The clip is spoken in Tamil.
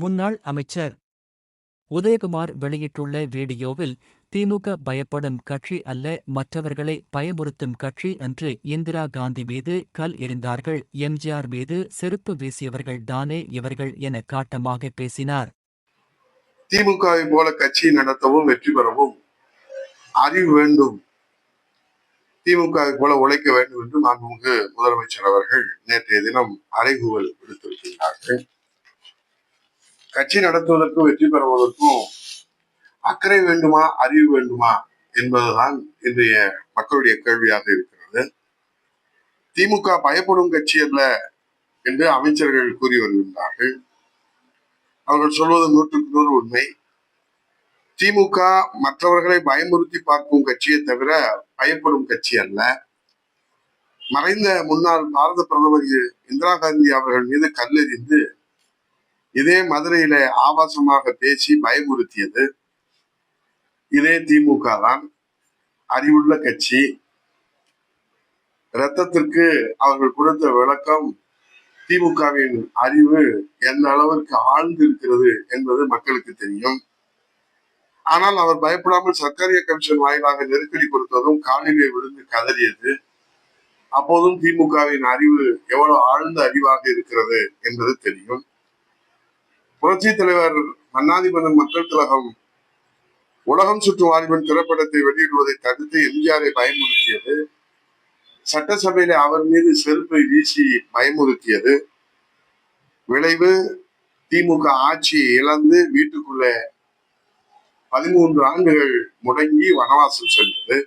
முன்னாள் அமைச்சர். உதயகுமார் வெளியிட்டுள்ள வீடியோவில் திமுக பயப்படும் கட்சி அல்ல மற்றவர்களை பயமுறுத்தும் கட்சி என்று இந்திரா காந்தி மீது கல் எறிந்தார்கள். எம்ஜிஆர் மீது செருப்பு வீசியவர்கள் தானே இவர்கள் என காட்டமாக பேசினார். திமுகவை போல கட்சி நடத்தவும் வெற்றி பெறவும் அறிவு வேண்டும். திமுகவை போல உழைக்க வேண்டும் என்று மாண்புமிகு முதலமைச்சர் அவர்கள் நேற்றைய தினம் அறைகூவல் விடுத்திருக்கிறார்கள் கட்சி நடத்துவதற்கும் வெற்றி பெறுவதற்கும் அக்கறை வேண்டுமா அறிவு வேண்டுமா என்பதுதான் இன்றைய மக்களுடைய கேள்வியாக இருக்கிறது. திமுக பயப்படும் கட்சி அல்ல என்று அமைச்சர்கள் கூறி வருகின்றார்கள். அவர்கள் சொல்வது நூற்றுக்கு நூறு உண்மை. திமுக மற்றவர்களை பயமுறுத்தி பார்க்கும் கட்சியை தவிர பயப்படும் கட்சி அல்ல. மறைந்த முன்னாள் பாரத பிரதமர் இந்திரா காந்தி அவர்கள் மீது கல்லெறிந்து இதே மதுரையில ஆபாசமாக பேசி பயமுறுத்தியது. இதே திமுக தான் அறிவுள்ள கட்சி. ரத்தத்திற்கு அவர்கள் கொடுத்த விளக்கம் திமுகவின் அறிவு எந்த அளவிற்கு ஆழ்ந்து இருக்கிறது என்பது மக்களுக்கு தெரியும். ஆனால் அவர் பயப்படாமல் சர்க்காரிய கமிஷன் வாயிலாக நெருக்கடி கொடுத்ததும் காலிலே விழுந்து கதறியது. அப்போதும் திமுகவின் அறிவு எவ்வளவு ஆழ்ந்த அறிவாக இருக்கிறது என்பது தெரியும். புரட்சி தலைவர் அண்ணாதிபந்தன் மக்கள் திலகம் உலகம் சுற்றும் வாலிபன் திரைப்படத்தை வெளியிடுவதை தடுத்து எம்ஜிஆரை பயமுறுத்தியது. சட்டசபையில அவர் மீது செருப்பை வீசி பயமுறுத்தியது. விளைவு திமுக ஆட்சியை இழந்து வீட்டுக்குள்ள பதிமூன்று ஆண்டுகள் முடங்கி வனவாசம் சென்றது.